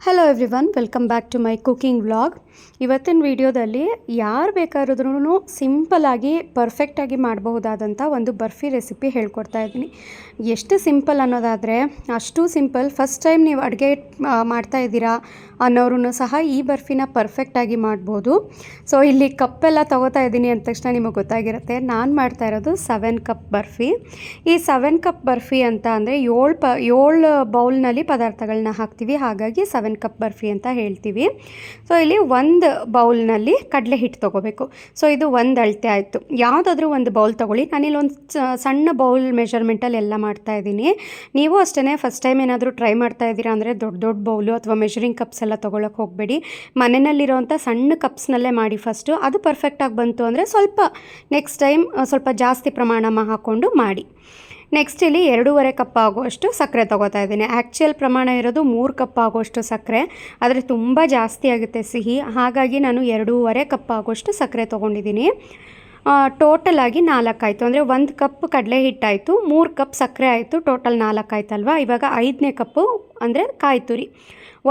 Hello everyone welcome back to my cooking vlog ಇವತ್ತಿನ ವಿಡಿಯೋದಲ್ಲಿ ಯಾರು ಬೇಕಾದ್ರೂ ಸಿಂಪಲಾಗಿ ಪರ್ಫೆಕ್ಟಾಗಿ ಮಾಡಬಹುದಾದಂಥ ಒಂದು ಬರ್ಫಿ ರೆಸಿಪಿ ಹೇಳ್ಕೊಡ್ತಾ ಇದ್ದೀನಿ. ಎಷ್ಟು ಸಿಂಪಲ್ ಅನ್ನೋದಾದರೆ, ಅಷ್ಟು ಸಿಂಪಲ್ ಫಸ್ಟ್ ಟೈಮ್ ನೀವು ಅಡುಗೆ ಮಾಡ್ತಾ ಇದ್ದೀರಾ? ಅನ್ನೋರು ಸಹ ಈ ಬರ್ಫಿನ ಪರ್ಫೆಕ್ಟಾಗಿ ಮಾಡ್ಬೋದು. ಸೊ ಇಲ್ಲಿ ಕಪ್ಪೆಲ್ಲ ತಗೋತಾ ಇದ್ದೀನಿ ಅಂದ ತಕ್ಷಣ ನಿಮಗೆ ಗೊತ್ತಾಗಿರುತ್ತೆ. ನಾನು ಮಾಡ್ತಾ ಇರೋದು ಸೆವೆನ್ ಕಪ್ ಬರ್ಫಿ. ಈ ಸೆವೆನ್ ಕಪ್ ಬರ್ಫಿ ಅಂತ ಅಂದರೆ ಏಳು ಪ, ಏಳು ಬೌಲ್ನಲ್ಲಿ ಪದಾರ್ಥಗಳನ್ನ ಹಾಕ್ತೀವಿ. ಹಾಗಾಗಿ ಸೆವೆನ್ ಕಪ್ ಬರ್ಫಿ ಅಂತ ಹೇಳ್ತೀವಿ. ಸೊ ಇಲ್ಲಿ ಒಂದು ಬೌಲ್ನಲ್ಲಿ ಕಡಲೆ ಹಿಟ್ಟು ತೊಗೋಬೇಕು. ಸೊ ಇದು ಒಂದು ಅಳತೆ ಆಯಿತು. ಯಾವುದಾದ್ರೂ ಒಂದು ಬೌಲ್ ತೊಗೊಳ್ಳಿ. ನಾನಿಲ್ಲಿ ಒಂದು ಸಣ್ಣ ಬೌಲ್ ಮೆಷರ್ಮೆಂಟಲ್ಲಿ ಎಲ್ಲ ಮಾಡ್ತಾ ಇದ್ದೀನಿ. ನೀವು ಅಷ್ಟೇ ಫಸ್ಟ್ ಟೈಮ್ ಏನಾದರೂ ಟ್ರೈ ಮಾಡ್ತಾ ಇದ್ದೀರಾ ಅಂದರೆ ದೊಡ್ಡ ದೊಡ್ಡ ಬೌಲು ಅಥವಾ ಮೆಷರಿಂಗ್ ಕಪ್ಸ್ ಎಲ್ಲ ತೊಗೊಳಕ್ಕೆ ಹೋಗಬೇಡಿ. ಮನೆಯಲ್ಲಿರೋವಂಥ ಸಣ್ಣ ಕಪ್ಸ್ನಲ್ಲೇ ಮಾಡಿ ಫಸ್ಟು ಅದು ಪರ್ಫೆಕ್ಟಾಗಿ ಬಂತು ಅಂದರೆ ಸ್ವಲ್ಪ ನೆಕ್ಸ್ಟ್ ಟೈಮ್ ಸ್ವಲ್ಪ ಜಾಸ್ತಿ ಪ್ರಮಾಣ ಹಾಕ್ಕೊಂಡು ಮಾಡಿ. ನೆಕ್ಸ್ಟ್ ಇಲ್ಲಿ ಎರಡೂವರೆ ಕಪ್ ಆಗುವಷ್ಟು ಸಕ್ಕರೆ ತೊಗೋತಾ ಇದ್ದೀನಿ. ಆ್ಯಕ್ಚುಯಲ್ ಪ್ರಮಾಣ ಇರೋದು ಮೂರು ಕಪ್ ಆಗುವಷ್ಟು ಸಕ್ಕರೆ. ಆದರೆ ತುಂಬ ಜಾಸ್ತಿ ಆಗುತ್ತೆ ಸಿಹಿ. ಹಾಗಾಗಿ ನಾನು ಎರಡೂವರೆ ಕಪ್ ಆಗುವಷ್ಟು ಸಕ್ಕರೆ ತೊಗೊಂಡಿದ್ದೀನಿ. ಟೋಟಲ್ ಆಗಿ ನಾಲ್ಕು ಆಯಿತು ಅಂದರೆ ಒಂದು ಕಪ್ ಕಡಲೆ ಹಿಟ್ಟಾಯಿತು, ಮೂರು ಕಪ್ ಸಕ್ಕರೆ ಆಯಿತು ಟೋಟಲ್ ನಾಲ್ಕು ಆಯ್ತಲ್ವಾ ಇವಾಗ ಐದನೇ ಕಪ್ಪು ಅಂದರೆ ಕಾಯಿ ತುರಿ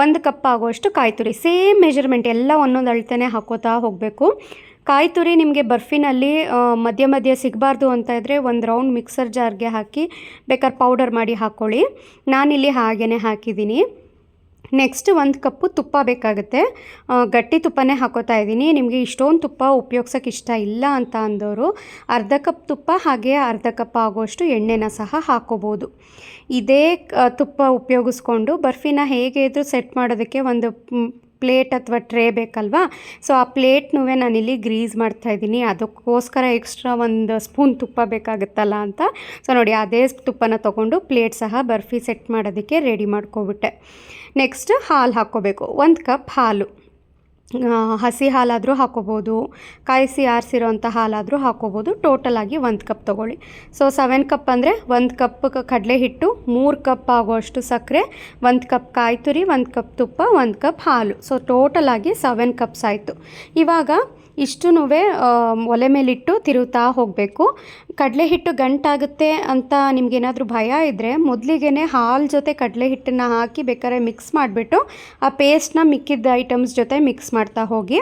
ಒಂದು ಕಪ್ ಆಗುವಷ್ಟು ಕಾಯಿ ತುರಿ ಸೇಮ್ ಮೆಜರ್ಮೆಂಟ್ ಎಲ್ಲ ಒಂದೊಂದು ಅಳ್ತೇನೆ ಹಾಕೋತಾ ಹೋಗಬೇಕು. ಕಾಯಿ ತುರಿ ನಿಮಗೆ ಬರ್ಫಿನಲ್ಲಿ ಮಧ್ಯ ಮಧ್ಯ ಸಿಗಬಾರ್ದು ಅಂತ ಇದ್ದರೆ ಒಂದು ರೌಂಡ್ ಮಿಕ್ಸರ್ ಜಾರ್ಗೆ ಹಾಕಿ, ಬೇಕಾದ್ರೆ ಪೌಡರ್ ಮಾಡಿ ಹಾಕ್ಕೊಳ್ಳಿ ನಾನಿಲ್ಲಿ ಹಾಗೇ ಹಾಕಿದ್ದೀನಿ. ನೆಕ್ಸ್ಟ್ ಒಂದು ಕಪ್ಪು ತುಪ್ಪ ಬೇಕಾಗುತ್ತೆ. ಗಟ್ಟಿ ತುಪ್ಪನೇ ಹಾಕೋತಾ ಇದ್ದೀನಿ. ನಿಮಗೆ ಇಷ್ಟೊಂದು ತುಪ್ಪ ಉಪಯೋಗ್ಸೋಕೆ ಇಷ್ಟ ಇಲ್ಲ ಅಂತ ಅಂದವರು ಅರ್ಧ ಕಪ್ ತುಪ್ಪ ಹಾಗೆ ಅರ್ಧ ಕಪ್ ಆಗೋಷ್ಟು ಎಣ್ಣೆನ ಸಹ ಹಾಕೋಬೋದು. ಇದೇ ತುಪ್ಪ ಉಪಯೋಗಿಸ್ಕೊಂಡು ಬರ್ಫಿನ ಹೇಗೆ ಇದ್ರೂ ಸೆಟ್ ಮಾಡೋದಕ್ಕೆ ಒಂದು ಪ್ಲೇಟ್ ಅಥವಾ ಟ್ರೇ ಬೇಕಲ್ವಾ? ಸೊ ಆ ಪ್ಲೇಟ್ನೂ ನಾನಿಲ್ಲಿ ಗ್ರೀಸ್ ಮಾಡ್ತಾ ಇದ್ದೀನಿ. ಅದಕ್ಕೋಸ್ಕರ ಎಕ್ಸ್ಟ್ರಾ ಒಂದು ಸ್ಪೂನ್ ತುಪ್ಪ ಬೇಕಾಗುತ್ತಲ್ಲ ಅಂತ. ಸೊ ನೋಡಿ, ಅದೇ ತುಪ್ಪನ ತೊಗೊಂಡು ಪ್ಲೇಟ್ ಸಹ ಬರ್ಫಿ ಸೆಟ್ ಮಾಡೋದಕ್ಕೆ ರೆಡಿ ಮಾಡ್ಕೊಬಿಟ್ಟೆ. ನೆಕ್ಸ್ಟ್ ಹಾಲು ಹಾಕ್ಕೋಬೇಕು. ಒಂದು ಕಪ್ ಹಾಲು. ಹಸಿ ಹಾಲಾದರೂ ಹಾಕೋಬೋದು, ಕಾಯಿಸಿ ಆರಿಸಿರೋಂಥ ಹಾಲಾದರೂ ಹಾಕೋಬೋದು ಟೋಟಲಾಗಿ ಒಂದು ಕಪ್ ತೊಗೊಳ್ಳಿ. ಸೊ ಸೆವೆನ್ ಕಪ್ ಅಂದರೆ ಒಂದು ಕಪ್ ಕಡಲೆ ಹಿಟ್ಟು, ಮೂರು ಕಪ್ ಆಗುವಷ್ಟು ಸಕ್ಕರೆ ಒಂದು ಕಪ್ ಕಾಯಿ ತುರಿ ಒಂದು ಕಪ್ ತುಪ್ಪ, ಒಂದು ಕಪ್ ಹಾಲು. ಸೊ ಟೋಟಲಾಗಿ ಸೆವೆನ್ ಕಪ್ಸ್ ಆಯಿತು. ಇವಾಗ ಇಷ್ಟೂ ಒಲೆ ಮೇಲಿಟ್ಟು ತಿರುಗ್ತಾ ಹೋಗಬೇಕು. ಕಡಲೆ ಹಿಟ್ಟು ಗಂಟಾಗುತ್ತೆ ಅಂತ ನಿಮಗೇನಾದರೂ ಭಯ ಇದ್ದರೆ ಮೊದಲಿಗೆ ಹಾಲು ಜೊತೆ ಕಡಲೆ ಹಿಟ್ಟನ್ನು ಹಾಕಿ ಬೇಕಾದ್ರೆ ಮಿಕ್ಸ್ ಮಾಡಿಬಿಟ್ಟು, ಆ ಪೇಸ್ಟ್ನ ಮಿಕ್ಕಿದ್ದ ಐಟಮ್ಸ್ ಜೊತೆ ಮಿಕ್ಸ್ ಮಾಡ್ತಾ ಹೋಗಿ.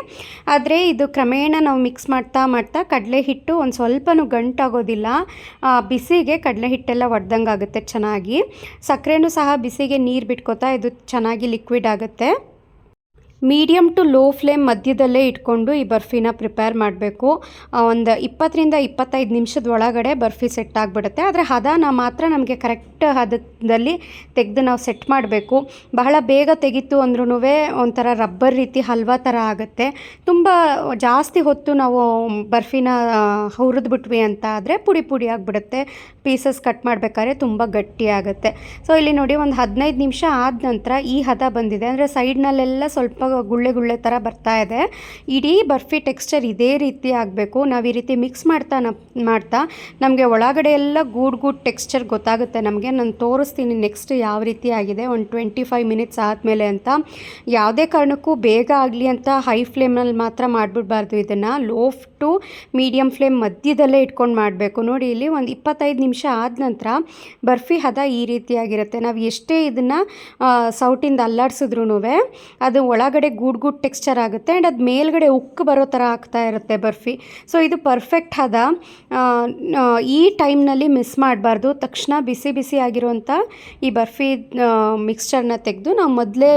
ಆದರೆ ಇದು ಕ್ರಮೇಣ ನಾವು ಮಿಕ್ಸ್ ಮಾಡ್ತಾ ಮಾಡ್ತಾ ಕಡಲೆ ಹಿಟ್ಟು ಒಂದು ಸ್ವಲ್ಪನೂ ಗಂಟಾಗೋದಿಲ್ಲ. ಬಿಸಿಗೆ ಕಡಲೆ ಹಿಟ್ಟೆಲ್ಲ ಒಡ್ದಂಗೆ ಆಗುತ್ತೆ ಚೆನ್ನಾಗಿ. ಸಕ್ಕರೆನೂ ಸಹ ಬಿಸಿಗೆ ನೀರು ಬಿಟ್ಕೋತಾ ಇದು ಚೆನ್ನಾಗಿ ಲಿಕ್ವಿಡ್ ಆಗುತ್ತೆ. ಮೀಡಿಯಮ್ ಟು ಲೋ ಫ್ಲೇಮ್ ಮಧ್ಯದಲ್ಲೇ ಇಟ್ಕೊಂಡು ಈ ಬರ್ಫಿನ ಪ್ರಿಪೇರ್ ಮಾಡಬೇಕು. ಒಂದು ಇಪ್ಪತ್ತರಿಂದ ಇಪ್ಪತ್ತೈದು ನಿಮಿಷದ ಒಳಗಡೆ ಬರ್ಫಿ ಸೆಟ್ ಆಗಿಬಿಡುತ್ತೆ. ಆದರೆ ಹದನ ಮಾತ್ರ ನಮಗೆ ಕರೆಕ್ಟ್ ಹದದಲ್ಲಿ ತೆಗೆದು ನಾವು ಸೆಟ್ ಮಾಡಬೇಕು. ಬಹಳ ಬೇಗ ತೆಗಿತು ಅಂದ್ರೂ ಒಂಥರ ರಬ್ಬರ್ ರೀತಿ ಹಲ್ವಾ ಥರ ಆಗುತ್ತೆ. ತುಂಬ ಜಾಸ್ತಿ ಹೊತ್ತು ನಾವು ಬರ್ಫಿನ ಹುರಿದ್ಬಿಟ್ವಿ ಅಂತ ಆದರೆ ಪುಡಿ ಪುಡಿ ಆಗಿಬಿಡುತ್ತೆ. ಪೀಸಸ್ ಕಟ್ ಮಾಡಬೇಕಾದ್ರೆ ತುಂಬ ಗಟ್ಟಿ ಆಗುತ್ತೆ. ಸೊ, ಇಲ್ಲಿ ನೋಡಿ ಒಂದು ಹದಿನೈದು ನಿಮಿಷ ಆದ ನಂತರ ಈ ಹದ ಬಂದಿದೆ. ಅಂದರೆ ಸೈಡ್ನಲ್ಲೆಲ್ಲ ಸ್ವಲ್ಪ ಗುಳ್ಳೆ ಗುಳ್ಳೆ ಥರ ಬರ್ತಾ ಇದೆ. ಇಡೀ ಬರ್ಫಿ ಟೆಕ್ಸ್ಚರ್ ಇದೇ ರೀತಿ ಆಗಬೇಕು. ನಾವು ಈ ರೀತಿ ಮಿಕ್ಸ್ ಮಾಡ್ತಾ ಮಾಡ್ತಾ ನಮಗೆ ಒಳಗಡೆ ಎಲ್ಲ ಗೂಡ್ ಗೂಡ್ ಟೆಕ್ಸ್ಚರ್ ಗೊತ್ತಾಗುತ್ತೆ ನಮಗೆ. ನಾನು ತೋರಿಸ್ತೀನಿ ನೆಕ್ಸ್ಟ್ ಯಾವ ರೀತಿ ಆಗಿದೆ. ಒಂದು ಟ್ವೆಂಟಿ ಫೈವ್ ಮಿನಿಟ್ಸ್ ಆದಮೇಲೆ ಅಂತ. ಯಾವುದೇ ಕಾರಣಕ್ಕೂ ಬೇಗ ಆಗಲಿ ಅಂತ ಹೈ ಫ್ಲೇಮಲ್ಲಿ ಮಾತ್ರ ಮಾಡಿಬಿಡ್ಬಾರ್ದು ಇದನ್ನು. ಲೋ ಟು ಮೀಡಿಯಮ್ ಫ್ಲೇಮ್ ಮಧ್ಯದಲ್ಲೇ ಇಟ್ಕೊಂಡು ಮಾಡಬೇಕು. ನೋಡಿ ಇಲ್ಲಿ ಒಂದು ಇಪ್ಪತ್ತೈದು ನಿಮಿಷ ಆದ ನಂತರ ಬರ್ಫಿ ಹದ ಈ ರೀತಿಯಾಗಿರುತ್ತೆ ನಾವು ಎಷ್ಟೇ ಇದನ್ನು ಸೌಟಿಂದ ಅಲ್ಲಾಡಿಸಿದ್ರೂ ಅದು ಒಳಗಡೆ ಗೂಡ್ ಗೂಡ್ ಟೆಕ್ಸ್ಚರ್ ಆಗುತ್ತೆ ಆ್ಯಂಡ್ ಅದು ಮೇಲ್ಗಡೆ ಉಕ್ಕು ಬರೋ ಥರ ಆಗ್ತಾ ಇರುತ್ತೆ ಬರ್ಫಿ. ಸೊ ಇದು ಪರ್ಫೆಕ್ಟ್ ಹದ ಈ ಟೈಮ್ನಲ್ಲಿ ಮಿಸ್ ಮಾಡಬಾರ್ದು. ತಕ್ಷಣ ಬಿಸಿ ಬಿಸಿ ಆಗಿರುವಂಥ ಈ ಬರ್ಫಿ ಮಿಕ್ಸ್ಚರ್ನ ತೆಗೆದು ನಾವು ಮೊದಲೇ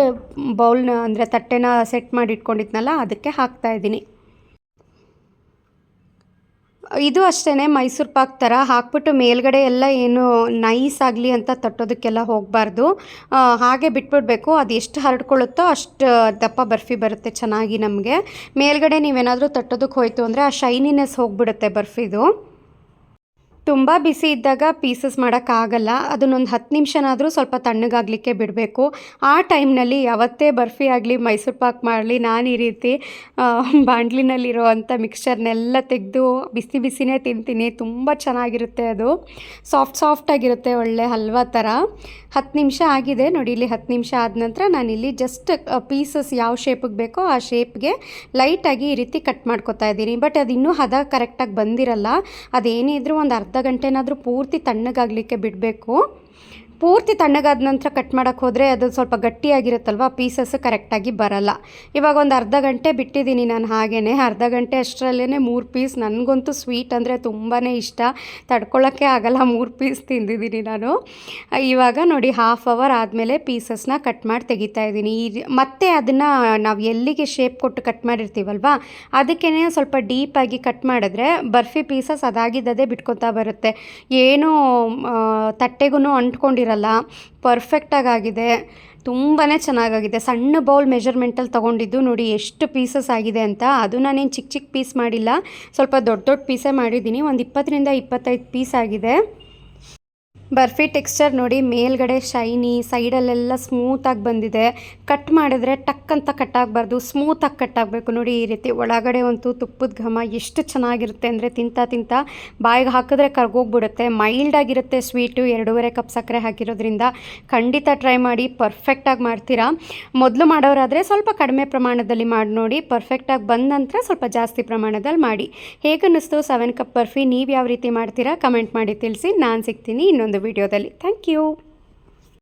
ಬೌಲ್ನ, ಅಂದರೆ ತಟ್ಟೆನ ಸೆಟ್ ಮಾಡಿ ಇಟ್ಕೊಂಡಿದ್ನಲ್ಲ, ಅದಕ್ಕೆ ಹಾಕ್ತಾ ಇದ್ದೀನಿ. ಇದು ಅಷ್ಟೇ ಮೈಸೂರು ಪಾಕ್ ಥರ ಹಾಕ್ಬಿಟ್ಟು ಮೇಲ್ಗಡೆ ಎಲ್ಲ ಏನು ನೈಸ್ ಆಗಲಿ ಅಂತ ತಟ್ಟೋದಕ್ಕೆಲ್ಲ ಹೋಗಬಾರ್ದು. ಹಾಗೆ ಬಿಟ್ಬಿಡ್ಬೇಕು. ಅದು ಎಷ್ಟು ಹರಡ್ಕೊಳ್ಳುತ್ತೋ ಅಷ್ಟು ದಪ್ಪ ಬರ್ಫಿ ಬರುತ್ತೆ ಚೆನ್ನಾಗಿ ನಮಗೆ. ಮೇಲ್ಗಡೆ ನೀವೇನಾದರೂ ತಟ್ಟೋದಕ್ಕೆ ಹೋಯಿತು ಅಂದರೆ ಆ ಶೈನಿನೆಸ್ ಹೋಗಿಬಿಡುತ್ತೆ ಬರ್ಫಿದು. ತುಂಬ ಬಿಸಿ ಇದ್ದಾಗ ಪೀಸಸ್ ಮಾಡೋಕ್ಕಾಗಲ್ಲ. ಅದನ್ನೊಂದು ಹತ್ತು ನಿಮಿಷನಾದರೂ ಸ್ವಲ್ಪ ತಣ್ಣಗಾಗಲಿಕ್ಕೆ ಬಿಡಬೇಕು. ಆ ಟೈಮ್ನಲ್ಲಿ ಯಾವತ್ತೇ ಬರ್ಫಿ ಆಗಲಿ, ಮೈಸೂರು ಪಾಕ್ ಮಾಡಲಿ, ನಾನು ಈ ರೀತಿ ಬಾಂಡ್ಲಿನಲ್ಲಿರುವಂಥ ಮಿಕ್ಸ್ಚರ್ನೆಲ್ಲ ತೆಗೆದು ಬಿಸಿ ಬಿಸಿನೇ ತಿಂತೀನಿ. ತುಂಬ ಚೆನ್ನಾಗಿರುತ್ತೆ ಅದು. ಸಾಫ್ಟ್ ಸಾಫ್ಟಾಗಿರುತ್ತೆ ಒಳ್ಳೆ ಹಲ್ವಾ ಥರ ಹತ್ತು ನಿಮಿಷ ಆಗಿದೆ. ನೋಡಿ, ಇಲ್ಲಿ ಹತ್ತು ನಿಮಿಷ ಆದ ನಂತರ ನಾನಿಲ್ಲಿ ಜಸ್ಟ್ ಪೀಸಸ್ ಯಾವ ಶೇಪಿಗೆ ಬೇಕೋ ಆ ಶೇಪ್ಗೆ ಲೈಟಾಗಿ ಈ ರೀತಿ ಕಟ್ ಮಾಡ್ಕೊತಾ ಇದ್ದೀನಿ. ಬಟ್ ಅದು ಇನ್ನೂ ಹದ ಕರೆಕ್ಟಾಗಿ ಬಂದಿರಲ್ಲ. ಅದೇನಿದ್ರೂ ಒಂದು ಅರ್ಧ ಗಂಟೆನಾದರೂ ಪೂರ್ತಿ ತಣ್ಣಗಾಗಲಿಕ್ಕೆ ಬಿಡಬೇಕು. ಪೂರ್ತಿ ತಣ್ಣಗಾದ ನಂತರ ಕಟ್ ಮಾಡೋಕ್ಕೆ ಹೋದರೆ ಅದು ಸ್ವಲ್ಪ ಗಟ್ಟಿಯಾಗಿರುತ್ತಲ್ವ? ಪೀಸಸ್ ಕರೆಕ್ಟಾಗಿ ಬರಲ್ಲ. ಇವಾಗ ಒಂದು ಅರ್ಧ ಗಂಟೆ ಬಿಟ್ಟಿದ್ದೀನಿ ನಾನು ಹಾಗೇ ಅರ್ಧ ಗಂಟೆ ಅಷ್ಟರಲ್ಲೇ ಮೂರು ಪೀಸ್ ನನಗಂತೂ ಸ್ವೀಟ್ ಅಂದರೆ ತುಂಬಾ ಇಷ್ಟ. ತಡ್ಕೊಳ್ಳೋಕ್ಕೆ ಆಗಲ್ಲ, ಮೂರು ಪೀಸ್ ತಿಂದಿದ್ದೀನಿ ನಾನು. ಇವಾಗ ನೋಡಿ ಹಾಫ್ ಅವರ್ ಆದಮೇಲೆ ಪೀಸಸ್ನ ಕಟ್ ಮಾಡಿ ತೆಗಿತಾ ಇದ್ದೀನಿ. ಈ ಮತ್ತೆ ಅದನ್ನು ನಾವು ಎಲ್ಲಿಗೆ ಶೇಪ್ ಕೊಟ್ಟು ಕಟ್ ಮಾಡಿರ್ತೀವಲ್ವಾ? ಅದಕ್ಕೇ ಸ್ವಲ್ಪ ಡೀಪಾಗಿ ಕಟ್ ಮಾಡಿದ್ರೆ ಬರ್ಫಿ ಪೀಸಸ್ ಅದಾಗಿದ್ದದೇ ಬಿಟ್ಕೊತಾ ಬರುತ್ತೆ. ಏನೂ ತಟ್ಟೆಗೂ ಅಂಟ್ಕೊಂಡಿರಲ್ಲ ಪರ್ಫೆಕ್ಟಾಗಿ ಆಗಿದೆ ತುಂಬಾ ಚೆನ್ನಾಗಾಗಿದೆ. ಸಣ್ಣ ಬೌಲ್ ಮೆಜರ್ಮೆಂಟಲ್ಲಿ ತೊಗೊಂಡಿದ್ದು ನೋಡಿ ಎಷ್ಟು ಪೀಸಸ್ ಆಗಿದೆ ಅಂತ. ಅದು ನಾನೇನು ಚಿಕ್ಕ ಚಿಕ್ಕ ಪೀಸ್ ಮಾಡಿಲ್ಲ. ಸ್ವಲ್ಪ ದೊಡ್ಡ ದೊಡ್ಡ ಪೀಸೇ ಮಾಡಿದ್ದೀನಿ. ಒಂದು ಇಪ್ಪತ್ತರಿಂದ ಇಪ್ಪತ್ತೈದು ಪೀಸ್ ಆಗಿದೆ. ಬರ್ಫಿ ಟೆಕ್ಸ್ಚರ್ ನೋಡಿ ಮೇಲ್ಗಡೆ ಶೈನಿ, ಸೈಡಲ್ಲೆಲ್ಲ ಸ್ಮೂತಾಗಿ ಬಂದಿದೆ. ಕಟ್ ಮಾಡಿದ್ರೆ ಟಕ್ ಅಂತ ಕಟ್ ಆಗಬಾರ್ದು ಸ್ಮೂತಾಗಿ ಕಟ್ ಆಗಬೇಕು. ನೋಡಿ ಈ ರೀತಿ ಒಳಗಡೆ ಅಂತೂ ತುಪ್ಪದ ಘಮ ಎಷ್ಟು ಚೆನ್ನಾಗಿರುತ್ತೆ ಅಂದರೆ ತಿಂತಾ ತಿಂತಾ ಬಾಯಿಗೆ ಹಾಕಿದ್ರೆ ಕರ್ಗೋಗ್ಬಿಡುತ್ತೆ. ಮೈಲ್ಡಾಗಿರುತ್ತೆ ಸ್ವೀಟು, ಎರಡೂವರೆ ಕಪ್ ಸಕ್ಕರೆ ಹಾಕಿರೋದ್ರಿಂದ. ಖಂಡಿತ ಟ್ರೈ ಮಾಡಿ ಪರ್ಫೆಕ್ಟಾಗಿ ಮಾಡ್ತೀರಾ. ಮೊದಲು ಮಾಡೋರಾದರೆ ಸ್ವಲ್ಪ ಕಡಿಮೆ ಪ್ರಮಾಣದಲ್ಲಿ ಮಾಡಿ ನೋಡಿ ಪರ್ಫೆಕ್ಟಾಗಿ ಬಂದ ನಂತರ ಸ್ವಲ್ಪ ಜಾಸ್ತಿ ಪ್ರಮಾಣದಲ್ಲಿ ಮಾಡಿ. ಹೇಗನ್ನಿಸ್ತು ಸೆವೆನ್ ಕಪ್ ಬರ್ಫಿ? ನೀವು ಯಾವ ರೀತಿ ಮಾಡ್ತೀರಾ? ಕಮೆಂಟ್ ಮಾಡಿ ತಿಳಿಸಿ. ನಾನು ಸಿಗ್ತೀನಿ ಇನ್ನೊಂದು ವಿಡಿಯೋದಲ್ಲಿ. Thank you.